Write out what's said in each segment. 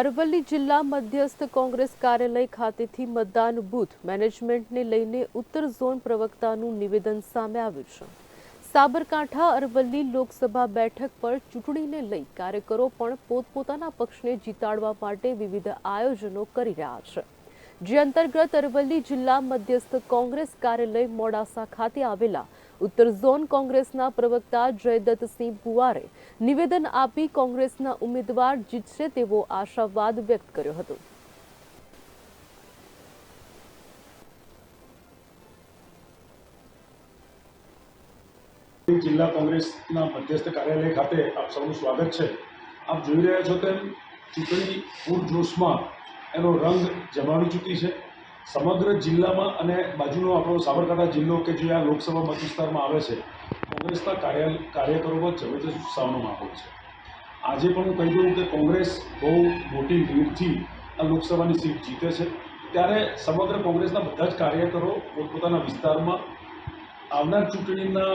અરવલ્લી જિલ્લા મધ્યસ્થ કોંગ્રેસ કાર્યાલય ખાતેથી મતદાન બૂથ મેનેજમેન્ટને લઈને ઉત્તર ઝોન પ્રવક્તાનું નિવેદન સામે આવ્યું છે. સાબરકાંઠા અરવલ્લી લોકસભા બેઠક પર ચૂંટણીને લઈ કાર્યકરો પણ પોતપોતાના પક્ષને જીતાડવા માટે વિવિધ આયોજનો કરી રહ્યા છે. જે અંતર્ગત અરવલ્લી જિલ્લા મધ્યસ્થ કોંગ્રેસ કાર્યાલય મોડાસા ખાતે આવેલા ઉત્તર ઝોન કોંગ્રેસના પ્રવક્તા જયદત્તસિંહ પુવારે નિવેદન આપી કોંગ્રેસના ઉમેદવાર જીતશે તેવો આશાવાદ વ્યક્ત કર્યો હતો. જિલ્લા કોંગ્રેસના મધ્યસ્થ કાર્યાલય ખાતે આપ સૌનું સ્વાગત છે. આપ જોઈ રહ્યા છો તેમ ચૂંટણી પૂરજોશમાં એનો રંગ જમાવી ચૂકી છે. સમગ્ર જિલ્લામાં અને બાજુનો આપણો સાબરકાંઠા જિલ્લો કે જે આ લોકસભા મત વિસ્તારમાં આવે છે, કોંગ્રેસના કાર્ય કાર્યકરોમાં જબરજસ્ત ઉત્સાહનો માહોલ છે. આજે પણ હું કહી દઉં કે કોંગ્રેસ બહુ મોટી લીડથી આ લોકસભાની સીટ જીતે છે. ત્યારે સમગ્ર કોંગ્રેસના બધા જ કાર્યકરો પોતપોતાના વિસ્તારમાં આવનાર ચૂંટણીના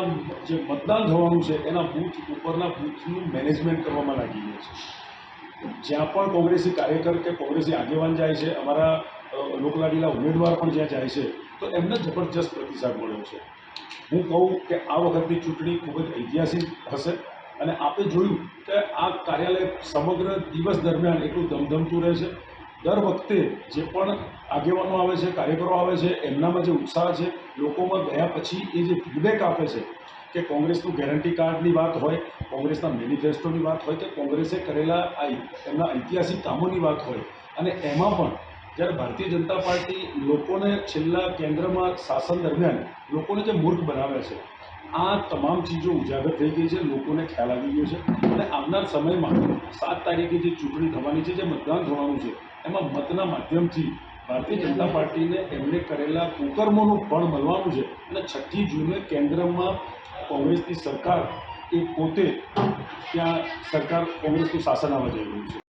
જે મતદાન થવાનું છે, એના બૂથ ઉપરના બૂથનું મેનેજમેન્ટ કરવામાં લાગી ગયા છે. જ્યાં પણ કોંગ્રેસી કાર્યકર કે કોંગ્રેસી આગેવાન જાય છે, અમારા લોકલાડીલા ઉમેદવાર પણ જ્યાં જાય છે, તો એમને જબરજસ્ત પ્રતિસાદ મળ્યો છે. હું કહું કે આ વખતની ચૂંટણી ખૂબ જ ઐતિહાસિક હશે અને આપે જોયું કે આ કાર્યાલય સમગ્ર દિવસ દરમિયાન એટલું ધમધમતું રહે છે. દર વખતે જે પણ આગેવાનો આવે છે, કાર્યકરો આવે છે, એમનામાં જે ઉત્સાહ છે, લોકોમાં ગયા પછી એ જે ફીડબેક આપે છે કે કોંગ્રેસનું ગેરંટી કાર્ડની વાત હોય, કોંગ્રેસના મેનિફેસ્ટોની વાત હોય કે કોંગ્રેસે કરેલા આ એમના ઐતિહાસિક કામોની વાત હોય અને એમાં પણ જ્યારે ભારતીય જનતા પાર્ટી લોકોને છેલ્લા કેન્દ્રમાં શાસન દરમિયાન લોકોને જે મૂર્ખ બનાવે છે, આ તમામ ચીજો ઉજાગર થઈ ગઈ છે, લોકોને ખ્યાલ આવી ગયો છે. અને આવનાર સમયમાં સાત તારીખે જે ચૂંટણી થવાની છે, જે મતદાન થવાનું છે, એમાં મતના માધ્યમથી ભારતીય જનતા પાર્ટીને એમણે કરેલા કુકર્મોનું ફળ મળવાનું છે. અને છઠ્ઠી જૂને કેન્દ્રમાં કોંગ્રેસની સરકાર એ પોતે ત્યાં સરકાર કોંગ્રેસનું શાસન આવવા જઈ રહ્યું છે.